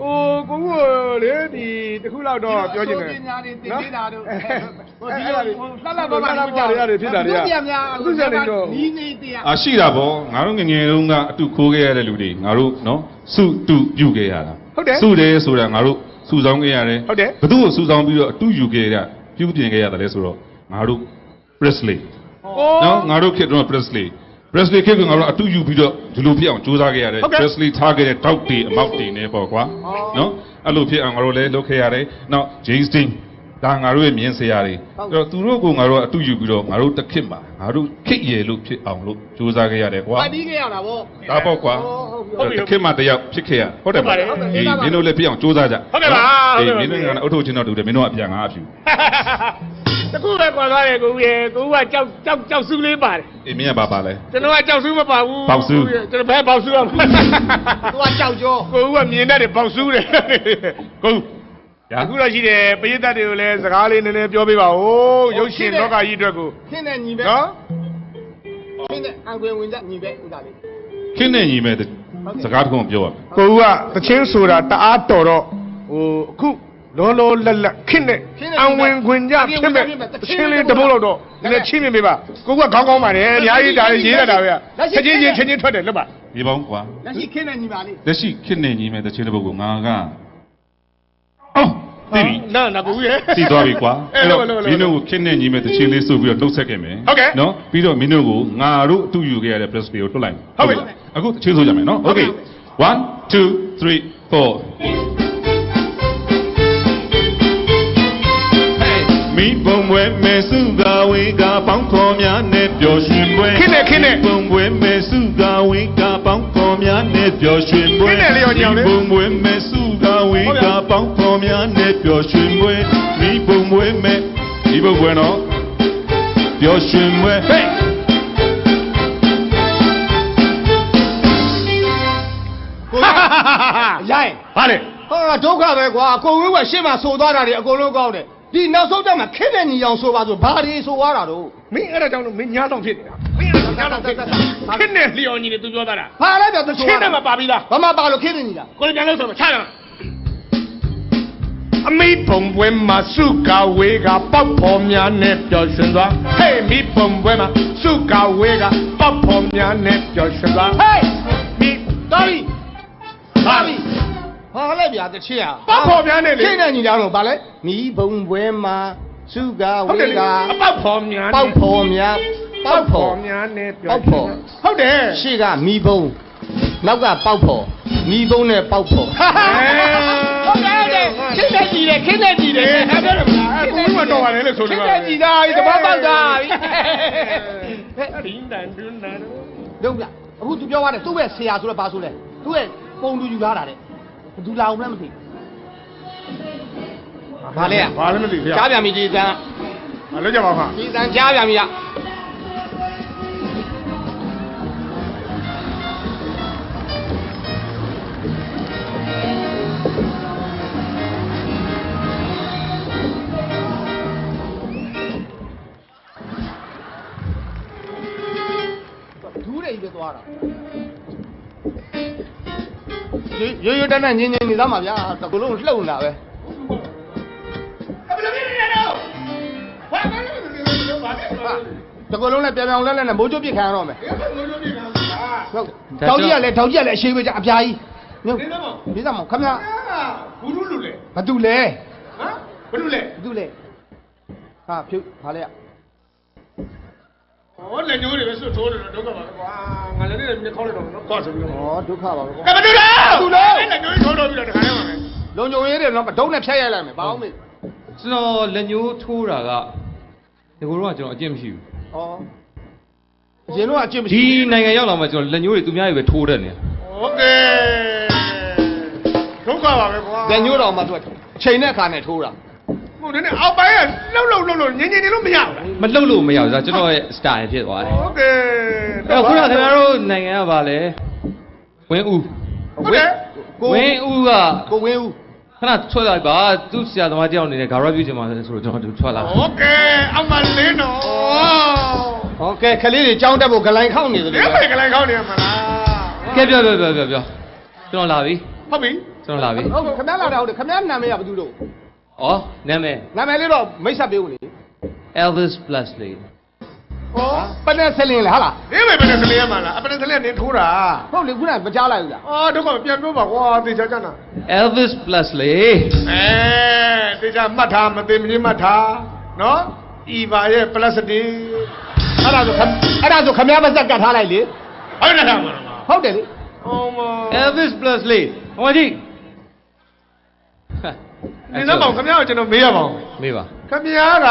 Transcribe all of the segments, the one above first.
ဟိုကိုကလေဒီတခုလောက်တော့ပြောချင်တယ်ပညာတွေသင်ပေးတာတို့ဟိုဒီအဲ့လိုဒါတွေဟိုလှလှပပလှလှပပတွေရတယ်ဖြစ်တာတွေကသူပြန်များအခုဆက်နေတော့နီးနေတရားအာရှိတာဗောငါတို့ငယ်ငယ်တုန်းကအတူခိုးခဲ့ရတဲ့လူတွေငါတို့နော်စုတူပြုတ်ခဲ့ရတာဟုတ်တယ်စုတယ်ဆိုတာငါတို့စုဆောင်းခဲ့ရတယ်ဟုတ်တယ်ဘသူ့ကိုစုဆောင်းပြီးတော့အတူယူခဲ့ရပြုတ်ပြင်ခဲ့ရတယ်လဲဆိုတော့ငါတို့ Presley နော်ငါတို့ခေတ်တုန်းက Presley Presley ခေတ်ကငါတို့အတူယူပြီးတော့ဒီလိုဖြစ်အောင်စူးစမ်းခဲ့ရတယ်ဟုတ်ကဲ့ Presley ထားခဲ့တဲ့တောက်တွေအမောက်တွေနဲ့ပေါ့ကွာနော်အဲ့လိုဖြစ်အောင်ငါတို့လည်းလုပ်ခဲ့ရတယ်နောက် James Dean ဒါငါတို့ရဲ့မြင်းစရာတွေအဲ့တော့သူတို့ကငါတို့ကအတူယူပြီးတော့ငါတို့တစ်ခေတ်မှာငါတို့ခေတ်ရည်လို့ဖြစ်အောင်လို့စူးစမ်းခဲ့ရတယ်ကွာဖတ်ပြီးခဲ့ရတာဗောဒါပေါ့ကွာဟုတ်ပြီတစ်ခေတ်မှတယောက်ဖြစ်ခဲ့ရဟုတ်တယ်မလားဟုတ်ပါတယ်အေးမင်းတို့လည်းဖြစ်အောင်စူးစမ်းကြဟုတ်ကဲ့ပါဟုတ်ကဲ့ပါ အေးမင်းတို့ကအုတ်ထုတ်ချင်းတော့တူတယ်မင်းတို့ကအပြန်ငါအဖြူတခုပဲကွာသွားတယ်ကိုကြီးရေကိုကကြောက်ကြောက်ကြောက်စုလေးပါတယ်အေးမင်းကဘာပါလဲကျွန်တော်ကကြောက်စုမပါဘူးပေါက်စုကျွန်တော်ဘယ်ပေါက်စုရမလဲသူကကြောက်ကြောကိုကမြင်တတ်တယ်ပေါက်စုတယ်ကိုညာအခုတော့ရှိတယ်ပရိသတ်တွေကိုလည်းစကားလေးနည်းနည်းပြောပေးပါဦးရုပ်ရှင်လောကကြီးအတွက်ကိုခင်းတဲ့ညီပဲနော်ခင်းတဲ့အံခွေဝင်ကြညီပဲဥဒါလေးခင်းနေညီမဲ့စကားတစ်ခုပြောရမယ်ကိုကသချင်းဆိုတာတအားတော်တော့ ဟိုအခုလောလောလတ်လတ်ခင့်တဲ့အံဝင်ခွင်ကြဖြစ်မဲ့သချင်းလေးတစ်ပုတ်လောက်တော့နည်းနည်းချင်းမြင်ပေးပါကိုကခေါင်းကောင်းပါတယ်အများကြီးဒါရေးရတာပဲချက်ချင်းချင်းချင်းချင်းထွက်တယ်လို့ပါဒီပေါင်းကွာလက်ရှိခင်းတဲ့ညီပါလေးလက်ရှိခင်းနေညီမဲ့တချင်းတစ်ပုဒ်ကိုငါကအော်သိပြီနာနာကိုကြီးသိသွားပြီကွာအဲ့အဲ့လိုတော့လိုမင်းတို့ကိုခင်းနေညီမဲ့တချင်းလေးဆိုပြီးတော့နှုတ်ဆက်ခဲ့မယ်ဟုတ်ကဲ့နော်ပြီးတော့မင်းတို့ကိုငါတို့အတူယူခဲ့ရတဲ့ press play ကိုတွတ်လိုက်မယ်ဟုတ်ပြီလားအခုတချင်းဆိုကြမယ်နော်ဟုတ်ကဲ့ okay 1 2 3 4 မိဘုံဝဲမေစုကဝေကပေါင်းခေါ်များနဲ့ပျော်ရွှင်ပွဲခင်းနေခင်းနေဘုံဝဲမေစုကဝေကပေါင်းခေါ်များနဲ့ပျော်ရွှင်ပွဲခင်းနေလေရောညောင်လေမိဘုံဝဲမေစုကဝေကပေါင်းခေါ်များနဲ့ပျော်ရွှင်ပွဲမိဘုံဝဲမေဒီဘုံဝဲနော်ပျော်ရွှင်ပွဲဟေးကိုရိုင်းဟာလေဟောဒုက္ခပဲကွာကိုဝင်းကရှေ့မှာဆိုသွားတာတွေအကုန်လုံးကောင်းတယ် ဒီနောက်ဆုံးတက်မှာခင်းတဲ့ညီအောင်ဆိုပါဆိုဘာတွေဆိုသွားတာတော့မင်းအဲ့ဒါကြောင့်လို့မင်းညားတော့ဖြစ်နေတာမင်းအဲ့ဒါညားတော့ဖြစ်နေတာခင်းနေလျော်ညီနေသူပြောတာဘာလဲပြောသူဆိုချင်းနဲ့မပါပြီးသားဘာမှပါလို့ခင်းနေညီလားကိုယ်ပြန်လို့ဆိုမချရမှာအမိဘုံပွဲမှာစုကဝေးကပေါက်ဖော်များနဲ့ပျော်ရွှင်သွားဟေးမိဘုံပွဲမှာစုကဝေးကပေါက်ဖော်များနဲ့ပျော်ရွှင်သွားဟေးမိတော်ပြီဟာတော်ပြီဟာလဲ ဗျာတချစ်อ่ะပေါက်ဖော်များနဲ့လေခင်းတဲ့ညီလားတော့ဘာလဲမိဘုံပွဲမှာစုကဟုတ်ဝေတယ်းလေကအပေါက်ဖော်များပေါက်ဖော်များပေါပေါက်က်ဖော်ဖော်များနဲ့ပျော်ပေါက်ဖော်ဟုတ်တယ်ရှေ့ကမိဘုံနောက်ကပေါက်ဖော်မိဘုံနဲ့ပေါက်ဖော်ဟုတ်တယ်ဟုတ်တယ်ခင်းတဲ့ညီတယ်ခင်းတဲ့ညီတယ်အဲ့ဒါလည်းမလားကိုယ်ကတော့ရတယ်လို့ဆိုခနေင်းပါတဲ့ညီသားဒီတပတ်ပေါက်တာပြီဒင်းတန်ဒင်းတန်လုံးပြအခုသူပြောရတယ်သူ့ရဲ့ဆရာဆိုတော့ဘာဆိုလဲသူ့ရဲ့ပုံတူယူလာတာတဲ့ ဘယ်သူလာအောင်လဲမသိဘာလဲဘာလည်းမသိဗျာကြားပြန်ပြီဒီစံမလို့ကြပါခါဒီစံကြားပြန်ပြီကဒူးတွေကြီးပဲသွားတာ ရိုးရိုးတန်းတန်းငင်းငင်းနေသားမှာဗျာတကလုံးလှုပ်နေတာပဲတကလုံးနဲ့ပြန်ပြန်လဲလဲနဲ့မိုးချိုးပြစ်ခံရတော့မယ်ဟုတ်တောင်ကြီးကလည်းတောင်ကြီးကလည်းအရှိပဲကြအပြားကြီးမြုပ်ဒီသားမောင်ခမရဘူးလူလူလေဘာတူလဲဟမ်ဘယ်လိုလဲဘာတူလဲဟာဖြုတ်ဘာလဲ ဟောလက်ညိုးတွေပဲဆွတ်ထိုးတယ်တော့ဒုက္ခပါပဲကွာငါလည်းလည်းမြေခေါက်လိုက်တော့နော်ကော့ဆိုပြီးတော့ ဩဒုက္ခပါပဲ ကဲဘယ်လိုလဲလက်ညိုးထိုးတော့ပြီးတော့တခါတည်းမှာပဲ လုံကြုံရေးတယ်နော်ဒုံးနဲ့ဖြတ်ရိုက်လိုက်မယ်ဘာအောင်မေး ကျွန်တော်လက်ညိုးထိုးတာကဒီကိုတော့ကျွန်တော်အကျင့်မရှိဘူး ဩအရင်တော့အကျင့်မရှိ ဒီနိုင်ငံရောက်လာမှကျွန်တော်လက်ညိုးတွေသူများတွေပဲထိုးတတ်နေ โอเคဒုက္ခပါပဲကွာ တယ်ညိုးတော်မှာသူကချိန်တဲ့အခါနဲ့ထိုးတာ ဟို နည်းနည်းအောက်ပိုင်းကလှုပ်လှုပ်လှုပ်လှုပ်ငင်းငင်းနေလို့မရဘူးလား မလှုပ်လို့မရဘူးဒါကျွန်တော်ရဲ့ style ဖြစ်သွားတယ် โอเค အဲ့ခုနကခင်ဗျားတို့နိုင်ငံကပါလဲဝင်းဦး ဟုတ်တယ် ဝင်းဦးက ကိုဝင်းဦး ခဏထွက်လာပါသူ့ဆရာသမားတယောက်အနေနဲ့ဂါရပြုချင်ပါဆိုတော့ကျွန်တော်ထွက်လာ โอเคအောက်မှာလင်းတော့ โอเคခလေးတွေကြောင်းတက်ဖို့ဂလိုင်းခောက်နေတယ် ဒီဘက်ကလည်းခေါင်းနေမှာလား ကဲပြောပြောပြောပြောပြောကျွန်တော်လာပြီ ဟုတ်ပြီ စ ကျွန်တော်လာပြီ ဟုတ်ကဲ့ခင်ဗျားလာတာဟုတ်တယ်ခင်ဗျားနာမည်ကဘယ်သူတို့ ဩနာမည်နာမည်လေးတော့မိတ်ဆက်ပေးဦးလေ Elvis Presley ဟောပနက်ဆက်လင်းလေဟာလားဒီမေပဲကလေးရမှာလားအပနဲ့ကလေးနေထိုးတာဟုတ်လေခုနကမကြားလိုက်ဘူးလားအာဒုက္ခပြန်ပြောပါကွာတေချာကြနာ Elvis Presley အဲတေချာမှတ်ထားမသိမချင်းမှတ်ထားနော်ဤပါရဲ့ plus တီအဲ့ဒါဆိုခင်အဲ့ဒါဆိုခင်ဗျားမဆက်ကတ်ထားလိုက်လေဟုတ်တယ်မလားဟုတ်တယ်လေအော်မ Elvis Presley ဟောကြ ည့်ဒီတော့ပေါ့ခင်ဗျားကိုကျွန်တော်မေးရပါဦးမေးပါခင်ဗျားက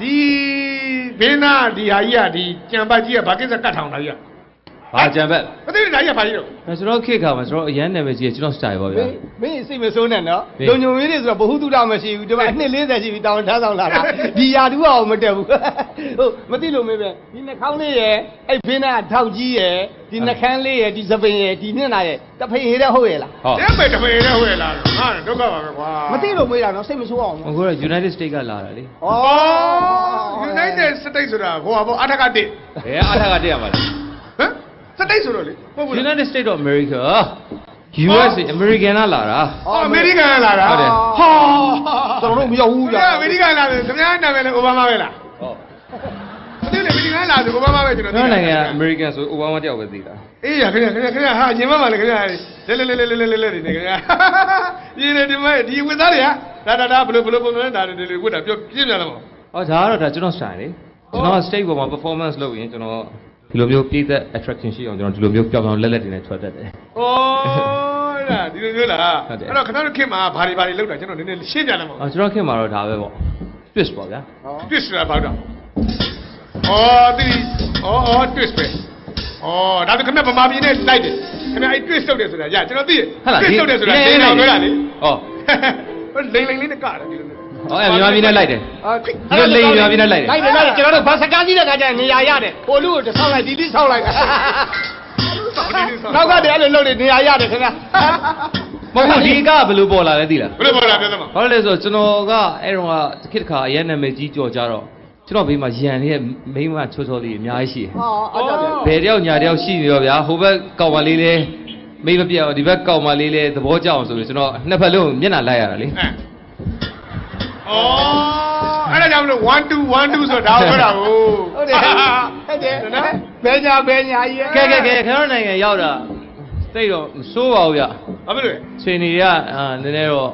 ဒီဘေးနာဒီဟာကြီးကဒီကြံပတ်ကြီးကဘာကိစ္စကတ်ထောင်တာကြီးက ဘာကြံဘက်မသိဘူးဒါကြီးကဘာကြီးတော့ဒါကျွန်တော်ခေတ်ခါမှာကျွန်တော်အရန်နာမည်ကြီးကျွန်တော် style ပါဗျာမင်းမင်းစိတ်မဆိုးနဲ့နော်ဟေးလုံညုံရေးတွေဆိုတော့ဘ ഹു တုဒမရှိဘူးဒီမှာအနှစ်40ရှိပြီတောင်းထားဆောင်လာတာဒီယာတူအောင်မတက်ဘူးဟုတ်မသိလို့မင်းပဲဒီနှာခေါင်းလေးရယ်အဲ့ဘင်းနာထောက်ကြီးရယ်ဒီနှာခမ်းလေးရယ်ဒီစပင်ရယ်ဒီမျက်နှာရယ်တဖိဟေးတဲ့ဟုတ်ရဲ့လားဟောတဲ့ပဲတပေနဲ့ဝယ်လာဟာဒုက္ခပါပဲကွာမသိလို့မေးတာနော်စိတ်မဆိုးအောင်နော်အခုတော့ United States ကလာတာလေဩ United States ဆိုတာဟိုပါအထက်ကတစ်ဘယ်အားထားကတက်ရမှာလဲဟမ် စတိတ်ဆိုတော့လေဟုတ်ဘူးလား United States of America US American ကလာတာအော်အမေရိကန်လာတာဟုတ်တယ်ဟာကျွန်တော်တို့မရောက်ဘူးဘူးဗျာကြာအမေရိကန်လာတယ်ခင်ဗျားနာမည်လည်းအိုဘားမားပဲလားဟုတ်အတိတ်လေအမေရိကန်လာတယ်အိုဘားမားပဲကျွန်တော်ကျွန်တော်နိုင်ငံက American ဆို Obama တယောက်ပဲသိတာအေးရခင်ဗျာခင်ဗျာခင်ဗျာဟာညင်မပါလေခင်ဗျာလဲလဲလဲလဲလဲလဲလဲနေခင်ဗျာဒီလေဒီမဲဒီဝသားတွေကဒါဒါဒါဘလို့ဘလို့ဘလို့ဒါတွေဝတ်တာပြောပြင်းပြန်လာမှာ။အော်ဒါကတော့ဒါကျွန်တော် style လေ။ကျွန်တော် stage ပေါ်မှာ performance လုပ်ရင်ကျွန်တော် ဒီလိုမျိုးပြည်သက် attraction ရှိအောင်ကျွန်တော်ဒီလိုမျိုးပြောင်းပြောင်းလက်လက်တွေနဲ့ထွက်တတ်တယ်ဩဒါဒီလိုမျိုးလားဟုတ်တယ်အဲ့တော့ခင်ဗျားတို့ခင်မှာဘာတွေဘာတွေလောက်တာကျွန်တော်နည်းနည်းရှင်းပြလိုက်မှာ။အော်ကျွန်တော်ခင်မှာတော့ဒါပဲပေါ့။ twist ပေါ့ဗျာ twist ဆိုတာဘာတော့ဩဒီဩဩ twist ပဲဩဒါဆိုခင်ဗျားဗမာပြည်နဲ့လိုက်တယ်ခင်ဗျားအဲ့ twist လုပ်တယ်ဆိုတာရကျွန်တော်သိတယ်။ဟုတ်လား twist လုပ်တယ်ဆိုတာလိန်အောင်ပြောတာလေ။အော်လိန်လိန်လေးနဲ့ကတာဒီလို မျိုး။အော်အဲ့မြန်မာပြည်နဲ့လိုက်တယ်အာဒီလိုလိန်မြန်မာပြည်နဲ့လိုက်တယ်လိုက်တယ်လိုက်တယ်ကျွန်တော်တို့ဘာစကားကြီးတဲ့ခါကျရင်နေရာရတယ်ဟိုလူကိုတစ်ဆောက်လိုက်ဒီလိဆောက်လိုက်နောက်ကတည်းကအဲ့လိုလုပ်နေနေရာရတယ်ခင်ဗျာ။မဟုတ်ဘူးဒီကဘယ်လိုပေါ်လာလဲသိလားဘယ်လိုပေါ်လာပြောသမှာ။ဘာလို့လဲဆိုတော့ကျွန်တော်ကအဲ့တော့ကတစ်ခေတ်တစ်ခါအရင်နာမည်ကြီးကြော်ကြတော့ကျွန်တော်ဘေးမှာရန်နေတဲ့မိန်းမချောချောလေးအများကြီးရှိတယ်ဟာအဲ့ဒါလည်း။ဘယ်တယောက်ညာတယောက်ရှိနေရောဗျာဟိုဘက်ကောင်မလေးလေးမိမပြတ်အောင်ဒီဘက်ကောင်မလေးလေးသဘောကျအောင်ဆိုပြီးကျွန်တော်နှစ်ဖက်လုံးမျက်နှာလိုက်ရတာလေအဲ ဩအဲ့ဒါကြောင့်မလို့1 2 1 2ဆိုတော့ဒါကိုပြောတာကိုဟုတ်တယ်ဟုတ်တယ်နော်ဘယ်ညာဘယ်ညာကြီးကဲကဲကဲခင်ဗျားနိုင်ငံရောက်တာသိတော့မစိုးပါဘူးဗျဘာဖြစ်လို့လဲချိန်နေရအာနည်းနည်းတော့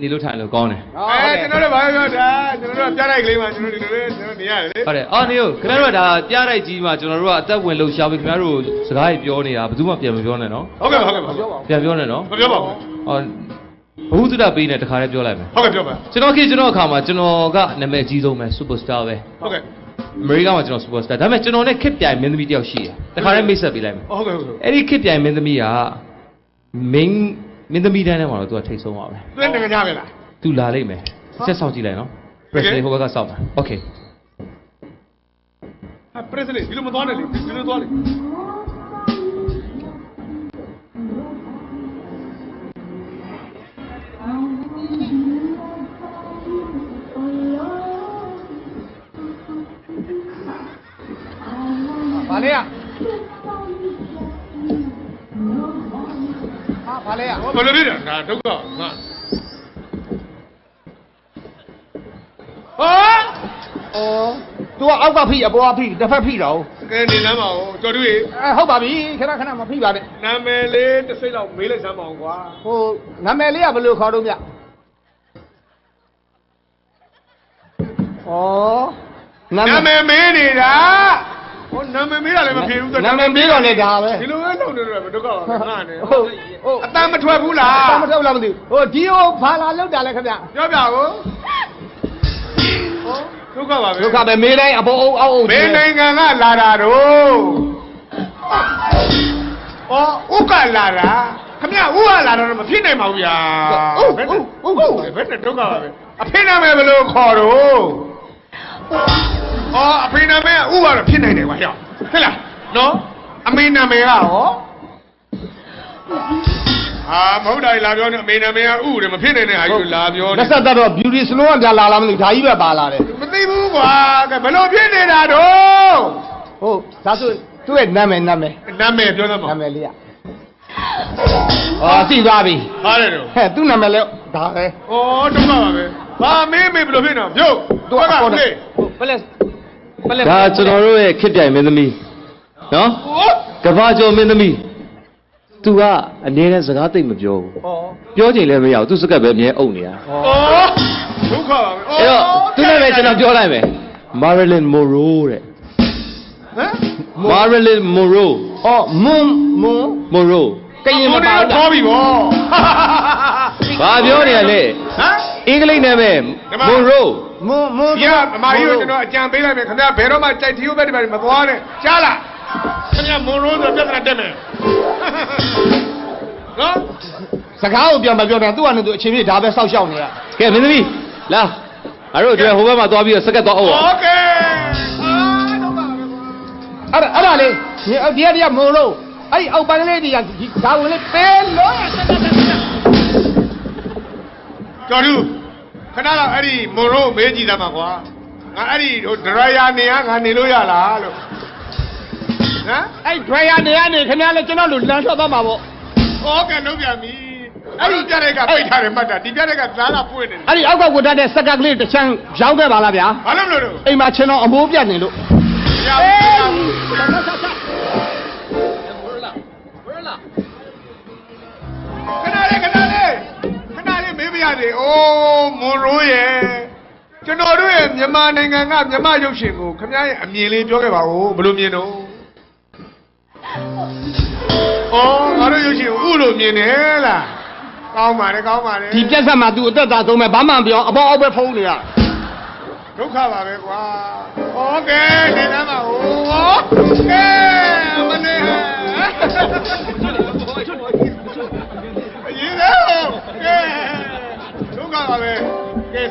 နေလို့ထိုင်လို့ကောင်းတယ်အဲကျွန်တော်တို့ဘာပြောတာကျွန်တော်တို့ကပြလိုက်ကလေးမှာကျွန်တော်ဒီလိုလေးကျွန်တော်နေရတယ်လေဟုတ်တယ်အော်နေဟုတ်ခင်ဗျားတို့ကဒါပြတိုက်ကြီးမှာကျွန်တော်တို့ကအသက်ဝင်လှုပ်ရှားပြီးခင်ဗျားတို့စကားကြီးပြောနေတာဘယ်သူမှပြန်မပြောနဲ့နော်ဟုတ်ကဲ့ဟုတ်ကဲ့ဟုတ်ကဲ့ပြန်ပြောနဲ့နော်မပြောပါဘူးအော် ဘုဟုတ္တပေးနေတခါလေးပြောလိုက်မယ်ဟုတ်ကဲ့ပြောပါကျွန်တော်ခေတ်ကျွန်တော်အခါမှာကျွန်တော်ကနာမည်အကြီးဆုံးပဲ superstar ပဲဟုတ်ကဲ့အမေရိကန်မှာကျွန်တော် superstar ဒါပေမဲ့ကျွန်တော်နဲ့ခစ်ပြိုင်မင်းသမီးတယောက်ရှိတယ်တခါလေးမိတ်ဆက်ပေးလိုက်မယ်ဟုတ်ကဲ့ဟုတ်ကဲ့အဲ့ဒီခစ်ပြိုင်မင်းသမီးကမင်းမင်းသမီးတန်းထဲမှာတော့သူကထိတ်ဆုံးပါပဲသူနိုင်ငံခြားပဲလားသူလာလိမ့်မယ်ဆက်ဆောင်ကြည့်လိုက်နော် Presley ဟိုဘက်ကစောက်ပါ Okay ဟာပရက်စလေးဒီလိုမသွားနဲ့လေဒီလိုသွားလေ ဘာလဲอ่ะ ဟောဘယ်လိုဖြစ်တာဒါဒုက္ခငါဟော ဩ तू ကအောက်ကဖိအပေါ်ကဖိတစ်ဖက်ဖိတော့ ကဲနေလမ်းပါဦးကျော်တူရေ အဲဟုတ်ပါပြီခဏခဏမဖိပါနဲ့ နာမည်လေးတစ်စိတ်လောက်မေးလိုက်စမ်းပါအောင်ကွာ ဟိုနာမည်လေးကဘယ်လိုခေါ်တော့မြဩနာ နာ မ မ ည် ည်မေးနေတာ ဟောနာမည်မေးတာလည်းမဖြစ်ဘူးနာမည်မေးတော့လည်းဒါပဲဒီလိုပဲလုပ်နေတော့ဒုက္ခပါငါနဲ့ဟုတ်ဟုတ်အတန်မထွက်ဘူးလားဘာမထုတ်လားမသိဘူးဟိုဒီဟိုဘာလာလောက်တာလဲခင်ဗျပြောပြကိုဒုက္ခပါပဲဒုက္ခပဲမေးတိုင်းအပေါ်အုပ်အောက်အုပ်ဘယ်နိုင်ငံကလာတာတော့ဩဥကလာတာခမရဥကလာတော့မဖြစ်နိုင်ပါဘူးဗျာဘယ်နဲ့ဘယ်နဲ့ဒုက္ခပါပဲအဖေနာမည်ဘယ်လိုခေါ်တော့ ဩအဖေနာမည်ကဥကတော့ဖြစ်နိုင်တယ်ကွာဟဲ့ဟဲ့လားနော်အမေနာမည်ကရောအာမဟုတ်တယ်လာပြောနေအမေနာမည်ကဥတယ်မဖြစ်နိုင်တဲ့ဟာကြီးလာပြောနေလက်ဆက်တော့ beauty salon ကပြလာလားမသိဘူးဒါကြီးပဲပါလာတယ်မသိဘူးကွာကဲဘယ်လိုဖြစ်နေတာတော့ဟုတ်ဒါဆိုသူ့ရဲ့နာမည်နာမည်နာမည်ပြောသမှာနာမည်လေးကအော်သိသွားပြီဟာတယ်တော့ဟဲ့သူ့နာမည်လဲဒါပဲဩဒုက္ခပါပဲဘာမင်းမေဘယ်လိုဖြစ်နေပြုတ်သူဘက်ကအပေါ်လေဘယ်လဲဘယ်လဲ ဒါကျွန်တော်တို့ရဲ့ခစ်ပြိုင်မင်းသမီးနော်ဟိုကဘာကျော်မင်းသမီး तू ကအမြဲတမ်းစကားသိပ်မပြောဘူးဩပြောချိန်လည်းမရဘူးသူစကတ်ပဲအမြဲအုပ်နေတာဩဒုက္ခပါပဲအဲ့တော့သူနဲ့ပဲကျွန်တော်ပြောလိုက်မယ် Marilyn Monroe တဲ့ဟမ် Marilyn Monroe ဩမွန်းမွန်း Monroe ကရင်မပါဘူးထောပြီးဗောဘာပြောနေရလဲဟမ် အင်္ဂလိပ်နဲ့ပဲ ဒီမှာ Monroe မွန်းမွန်း ဒီကအမကြီးကိုကျွန်တော်အကြံပေးလိုက်မယ်ခင်ဗျာဘယ်တော့မှကြိုက်ထီယိုဘက်ဒီဘက်မသွားနဲ့ကြားလားခင်ဗျာမွန်ရိုးဆိုပြဿနာတက်မယ်နော် စကားကိုပြန်မပြောတော့သူ့အနေနဲ့သူအချင်းကြီးဒါပဲစောက်ရှောက်နေရ ကဲမင်းသမီးလာငါတို့အတွက်ဟိုဘက်မှာသွားပြီးတော့စကတ်သွားအုပ်အောင် โอเคအာတော့ပါပဲကွာ အဲ့ဒါအဲ့ဒါလေးဒီအောက်ဒီကဒီကမွန်းလို့အဲ့ဒီအောက်ပန်းကလေးတွေကဒီဒါဝင်လေးပဲလို့ရစက်တ က ကျော်သူခဏတော့အဲ့ဒီမိုရိုးမေးကြည့်သားမှာကွာငါအဲ့ဒီဒရိုင်ယာနေရငါနေလို့ရလားလို့ဟမ်အဲ့ဒရိုင်ယာနေရနေခင်ဗျားလည်းကျွန်တော်လိုလမ်းထွက်သွားမှာပေါ့ဟောကဲလုံးပြန်ပြီအဲ့ဒီပြတဲ့ကပိတ်ထားတယ်မှတ်တာဒီပြတဲ့ကသားလာပွင့်နေတယ်အဲ့ဒီအောက်ကကိုတတ်တဲ့စက်ကကလေးတစ်ချမ်းရောက်ခဲ့ပါလားဗျာဘာလို့မလို့အိမ်မှာချင်းတော့အမိုးပြတ်နေလို့ဟေးခဏလေးခဏလေး ဏလေးမေးပြရစီအိုးမွန်ရိုးရဲ့ကျွန်တော်တို့ရဲ့မြန်မာနိုင်ငံကမြန်မာရုပ်ရှင်ကိုခင်ဗျားရဲ့အမြင်လေးပြောခဲ့ပါဦးဘယ်လိုမြင်တော့အော်ငါတို့ရုပ်ရှင်ကိုဥလို့မြင်တယ်လားကောင်းပါတယ်ကောင်းပါတယ် ဒီပြက်ဆက်မှာ तू အသက်သာဆုံးပဲဘာမှမပြောအပေါ်အောက်ပဲဖုံးနေရ ဒုက္ခပါပဲကွာโอเคနေသားပါဦး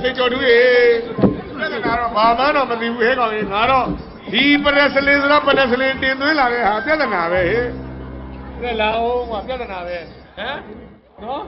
စိတ်ကြော်တူရေပြဿနာတော့ဘာမှတော့မသိဘူးဟဲ့ကောင်ကြီးငါတော့ဒီပရက်စလင်ဆိုတော့ပရက်စလင်တင်သွင်းလာတဲ့ဟာပြဿနာပဲဟဲ့ပြဿနာအောင်ကွာပြဿနာပဲဟမ်နော်